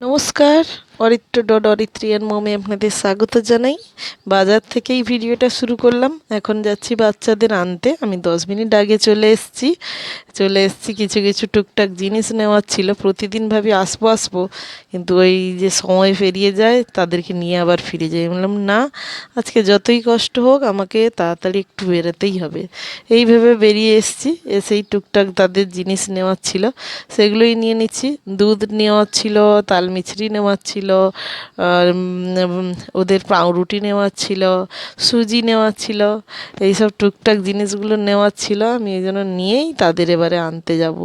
নমস্কার অরিত্র ডট অরিত্রিয়ান মোমে আপনাদের স্বাগত জানাই। বাজার থেকেই ভিডিওটা শুরু করলাম। এখন যাচ্ছি বাচ্চাদের আনতে। আমি দশ মিনিট আগে চলে এসেছি। চলে এসেছি, কিছু কিছু টুকটাক জিনিস নেওয়ার ছিল। প্রতিদিন ভাবি আসব আসব। কিন্তু ওই যে সময় পেরিয়ে যায়, তাদেরকে নিয়ে আবার ফিরে যাই। বললাম, না, আজকে যতই কষ্ট হোক, আমাকে তাড়াতাড়ি একটু বেরোতেই হবে। এই ভেবে বেরিয়ে এসেছি। এসেই টুকটাক তাদের জিনিস নেওয়ার ছিল। সেগুলোই নিয়ে নিচ্ছি। দুধ নেওয়ার ছিল, তাল মিছরি নেওয়ার ছিল উম, ওদের পাউরুটি নেওয়ার ছিল সুজি নেওয়ার ছিল এইসব টুকটাক জিনিসগুলো নেওয়ার ছিল আমি এই জন্য নিয়েই তাদের এবারে আনতে যাব।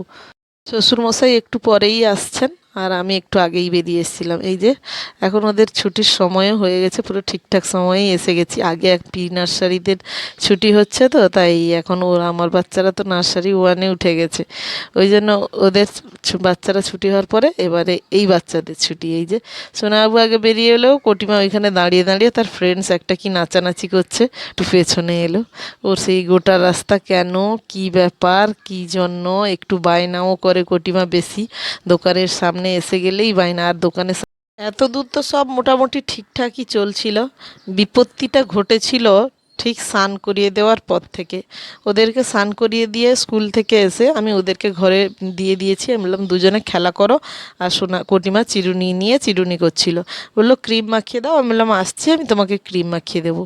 শ্বশুরমশাই একটু পরেই আসছেন। আর আমি একটু আগেই বেরিয়ে এসেছিলাম। এই যে, এখন ওদের ছুটির সময়ও হয়ে গেছে, পুরো ঠিকঠাক সময়েই এসে গেছি। আগে এক প্রি নার্সারিদের ছুটি হচ্ছে তো, তাই এখন ওরা আমার বাচ্চারা তো নার্সারি ওয়ানে উঠে গেছে। ওই জন্য ওদের বাচ্চারা ছুটি হওয়ার পরে এবারে এই বাচ্চাদের ছুটি। এই যে, সোনাবাবু আগে বেরিয়ে এলেও কটিমা ওইখানে দাঁড়িয়ে দাঁড়িয়ে তার ফ্রেন্ডস একটা কি নাচানাচি করছে, একটু পেছনে এলো। ওর সেই গোটা রাস্তা কেন, কি ব্যাপার, কি জন্য, একটু বায়নাও করে কটিমা বেশি। দোকানের সামনে এসে গেলেই বায়না আর দোকানে এত দূর তো সব মোটামুটি ঠিকঠাকই চলছিল। বিপত্তিটা ঘটেছিল ঠিক স্নান করিয়ে দেওয়ার পর থেকে। ওদেরকে স্নান করিয়ে দিয়ে স্কুল থেকে এসে আমি ওদেরকে ঘরে দিয়ে দিয়েছি। আমি বললাম, দুজনে খেলা করো। আর সোনা কটিমা চিরুনি নিয়ে চিরুনি করছিল। বলল, ক্রিম মাখিয়ে দাও। আমি বললাম, আসছি, আমি তোমাকে ক্রিম মাখিয়ে দেবো।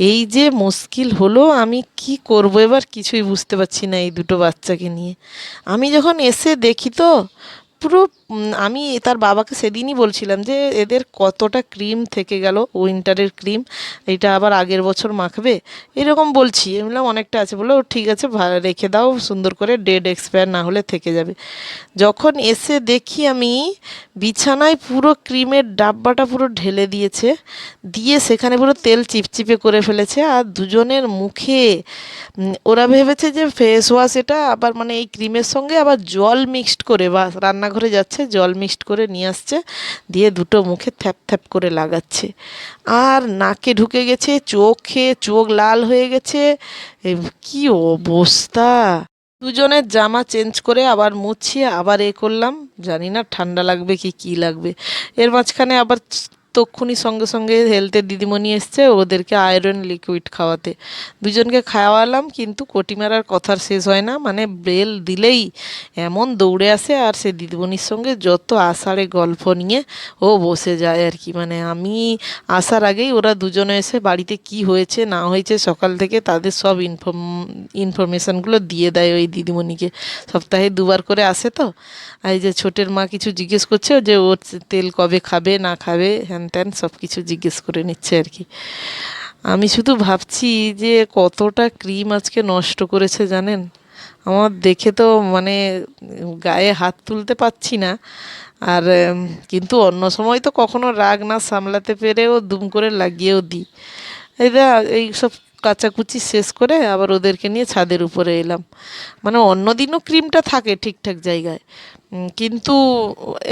এই যে মুশকিল হলো, আমি কি করব এবার কিছুই বুঝতে পারছি না এই দুটো বাচ্চাকে নিয়ে। আমি যখন এসে দেখি তো পুরো আমি তার বাবাকে সেদিনই বলছিলাম যে এদের কতটা ক্রিম থেকে গেল উইন্টারের ক্রিম, এটা আবার আগের বছর মাখবে। এরকম বলছি বললাম, অনেকটা আছে। বলল, ঠিক আছে রেখে দাও, সুন্দর করে ডেড এক্সপায়ার না হলে থেকে যাবে। যখন এসে দেখি আমি বিছানায় পুরো ক্রিমের ডাব্বাটা পুরো ঢেলে দিয়েছে, দিয়ে সেখানে পুরো তেল চিপচিপে করে ফেলেছে, আর দুজনের মুখে ওরা ভেবেছে যে ফেস ওয়াশ এটা আবার মানে এই ক্রিমের সঙ্গে আবার জল মিক্সড করে বা রান্নাঘরে যাচ্ছে, জল মিক্সড করে নিয়ে আসছে, দিয়ে দুটো মুখে থ্যাপ থ্যাপ করে লাগাচ্ছে। আর নাকে ঢুকে গেছে, চোখে চোখ লাল হয়ে গেছে কি অবস্থা! দুজনের জামা চেঞ্জ করে আবার মুছিয়ে আবার এ করলাম, জানি না ঠান্ডা লাগবে কি কি লাগবে। এর মাঝখানে আবার তক্ষুনি সঙ্গে সঙ্গে হেলথের দিদিমণি এসছে, ওদেরকে আয়রন লিকুইড খাওয়াতে। দুজনকে খাওয়ালাম, কিন্তু কটিমারার কথার শেষ হয় না। মানে বেল দিলেই এমন দৌড়ে আসে, আর সে দিদিমণির সঙ্গে যত আষাঢ়ে গল্প নিয়ে ও বসে যায় আর কি। মানে আমি আসার আগেই ওরা দুজনে এসে বাড়িতে কি হয়েছে, না হয়েছে, সকাল থেকে তাদের সব ইনফর্ম ইনফরমেশানগুলো দিয়ে দেয় ওই দিদিমণিকে। সপ্তাহে দুবার করে আসে তো। এই যে ছোটের মা কিছু জিজ্ঞেস করছে যে, ওর তেল কবে খাবে, না খাবে? হ্যান ত্যান সব কিছু জিজ্ঞেস করে নিচ্ছে আর কি আমি শুধু ভাবছি যে কতটা ক্রিম আজকে নষ্ট করেছে জানেন? আমার দেখে তো মানে গায়ে হাত তুলতে পাচ্ছি না। আর কিন্তু অন্য সময় তো কখনো রাগ না সামলাতে পেরেও দুম করে লাগিয়েও দিই। এই এইসব এই সব কাচাকুচি শেষ করে আবার ওদেরকে নিয়ে ছাদের উপরে এলাম। মানে অন্য দিনও ক্রিমটা থাকে ঠিকঠাক জায়গায়। কিন্তু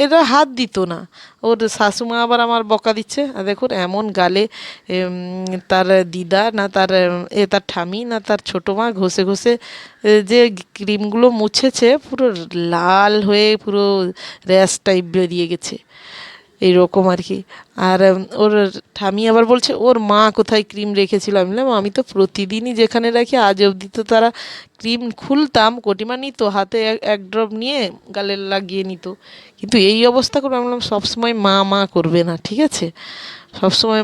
এরা হাত দিত না। ওর শাশুমা আবার আমার বকা দিচ্ছে। দেখুন, এমন গালে তার দিদা না তার, এ, তার ঠামি না তার ছোটো মা ঘষে ঘষে যে ক্রিমগুলো মুছেছে, পুরো লাল হয়ে পুরো র্যাশ টাইপ বেরিয়ে গেছে। এইরকম আর কি। আর ওর ঠামি আবার বলছে, ওর মা কোথায় ক্রিম রেখেছিল? আমি বললাম, আমি তো প্রতিদিনই যেখানে রাখি, আজ অবধি তো তারা ক্রিম খুলতাম, কটিমা নিত, হাতে এক ড্রপ নিয়ে গালে লাগিয়ে নিত। কিন্তু এই অবস্থা করে আমি বললাম, সবসময় মা মা করবে না, ঠিক আছে? সবসময়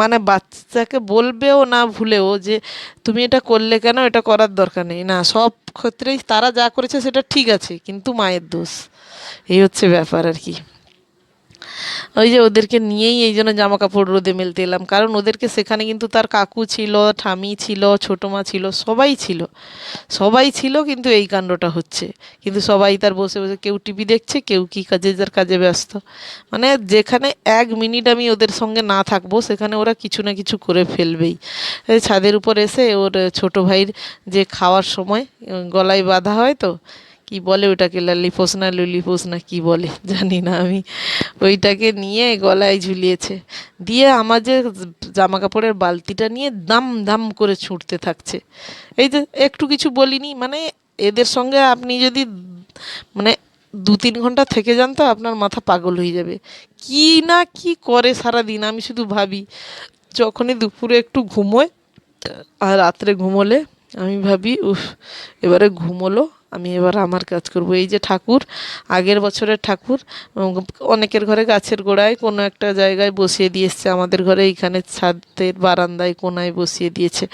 মানে বাচ্চাকে বলবেও না ভুলেও যে, তুমি এটা করলে কেন? এটা করার দরকার নেই। না, সব ক্ষেত্রেই তারা যা করেছে সেটা ঠিক আছে, কিন্তু মায়ের দোষ। এই হচ্ছে ব্যাপার আর কি। ওই যে ওদেরকে নিয়েই এই জন্য জামা কাপড় রোদে মেলতে এলাম। কারণ ওদেরকে সেখানে কিন্তু তার কাকু ছিল, ঠামি ছিল, ছোটো মা ছিল, সবাই ছিল। সবাই ছিল কিন্তু এই কাণ্ডটা হচ্ছে। কিন্তু সবাই তার বসে বসে কেউ টিভি দেখছে, কেউ কি কাজে, যার কাজে ব্যস্ত। মানে যেখানে এক মিনিট আমি ওদের সঙ্গে না থাকব, সেখানে ওরা কিছু না কিছু করে ফেলবেই। ছাদের উপর এসে ওর ছোট ভাইয়ের যে খাওয়ার সময়, গলায় বাঁধা হয় তো কি বলে ওটাকে? লালিপোস না লুলিপোস না কি বলে? জানি না আমি। ওইটাকে নিয়ে গলায় ঝুলিয়েছে। দিয়ে আমার যে জামা কাপড়ের বালতিটা নিয়ে দাম দাম করে ছুটতে থাকছে। এই যে একটু কিছু বলিনি মানে এদের সঙ্গে আপনি যদি মানে দু তিন ঘণ্টা থেকে যান তো আপনার মাথা পাগল হয়ে যাবে। কি না কি করে সারা দিন আমি শুধু ভাবি, যখনই দুপুরে একটু ঘুমোয় আর রাত্রে ঘুমোলে, আমি ভাবি, উফ, এবারে ঘুমোলো। আমি এবার আমার কাজ করব। এই যে ঠাকুর, আগের বছরের ঠাকুর অনেকের ঘরে গাছের গোড়ায় কোনো একটা জায়গায় বসিয়ে দিয়েছে আমাদের ঘরে এইখানে ছাদের বারান্দায় কোনায় বসিয়ে দিয়েছে।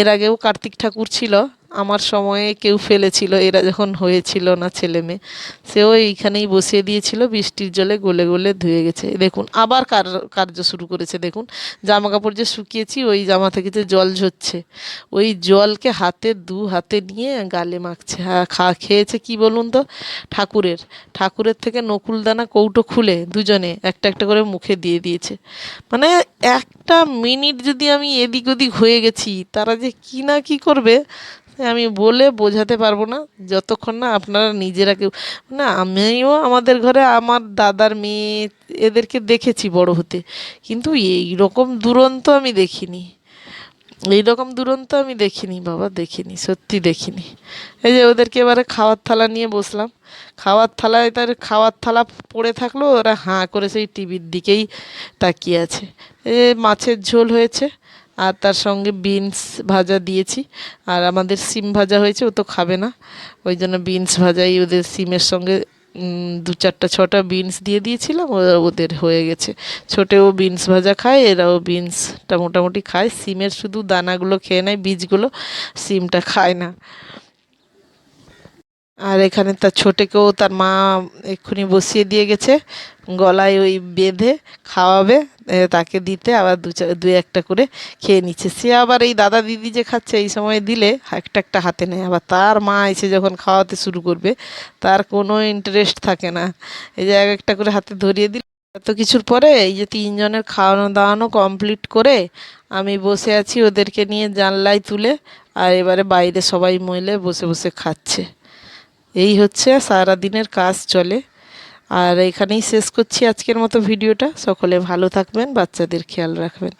এর আগেও কার্তিক ঠাকুর ছিল। আমার সময়ে কেউ ফেলেছিল, এরা যখন হয়েছিল না ছেলে মেয়ে, সেও এইখানেই বসিয়ে দিয়েছিল, বৃষ্টির জলে গলে গলে ধুয়ে গেছে। দেখুন, আবার কার, কার্য শুরু করেছে, দেখুন। জামা কাপড় যে শুকিয়েছি, ওই জামা থেকে যে জল ঝরছে, ওই জলকে হাতে, দু হাতে নিয়ে গালে মাখছে। হ্যাঁ খা, খেয়েছে কি বলুন তো? ঠাকুরের। ঠাকুরের থেকে নকুলদানা কৌটো খুলে দুজনে একটা একটা করে মুখে দিয়ে দিয়েছে। মানে একটা মিনিট যদি আমি এদিক ওদিক হয়ে গেছি, তারা যে কি না কি করবে? আমি বলে বোঝাতে পারব না। যতক্ষণ না আপনারা নিজেরা কেউ না, আমিও আমাদের ঘরে আমার দাদার মেয়ে এদেরকে দেখেছি বড় হতে। কিন্তু এই রকম দুরন্ত আমি দেখিনি। এই রকম দুরন্ত আমি দেখিনি, বাবা, দেখিনি, সত্যি দেখিনি। এই যে ওদেরকে এবারে খাওয়ার থালা নিয়ে বসলাম। খাওয়ার থালায় তার খাওয়ার থালা পড়ে থাকল, ওরা হাঁ করে সেই টিভির দিকেই তাকিয়ে আছে। এ মাছের ঝোল হয়েছে। আর তার সঙ্গে বিনস ভাজা দিয়েছি। আর আমাদের সিম ভাজা হয়েছে, ও তো খাবে না। ওই জন্য বিনস ভাজাই ওদের সিমের সঙ্গে দু চারটা, ছটা বিনস দিয়ে দিয়েছিলাম ওরা ওদের হয়ে গেছে। ছোটেও বিনস ভাজা খায়, এরাও বিনসটা মোটামুটি খায়। সিমের শুধু দানাগুলো খেয়ে নেয়, বীজগুলো, সিমটা খায় না। আর এখানে তার ছোটেকেও তার মা এক্ষুনি বসিয়ে দিয়ে গেছে, গলায় ওই বেঁধে খাওয়াবে তাকে দিতে আবার দু দু একটা করে খেয়ে নিচ্ছে। সে আবার এই দাদা দিদি যে খাচ্ছে এই সময় দিলে একটা একটা হাতে নেয়। আবার তার মা এসে যখন খাওয়াতে শুরু করবে, তার কোনো ইন্টারেস্ট থাকে না। এই যে এক একটা করে হাতে ধরিয়ে দিল। এত কিছুর পরে এই যে তিনজনের খাওয়ানো দাওয়ানো কমপ্লিট করে আমি বসে আছি ওদেরকে নিয়ে জানলায় তুলে, আর এবারে বাইরে সবাই মহিলে বসে বসে খাচ্ছে। এই হচ্ছে সারা দিনের কাজ চলে। আর এখানেই শেষ করছি আজকের মতো ভিডিওটা। সকলে ভালো থাকবেন, বাচ্চাদের খেয়াল রাখবেন।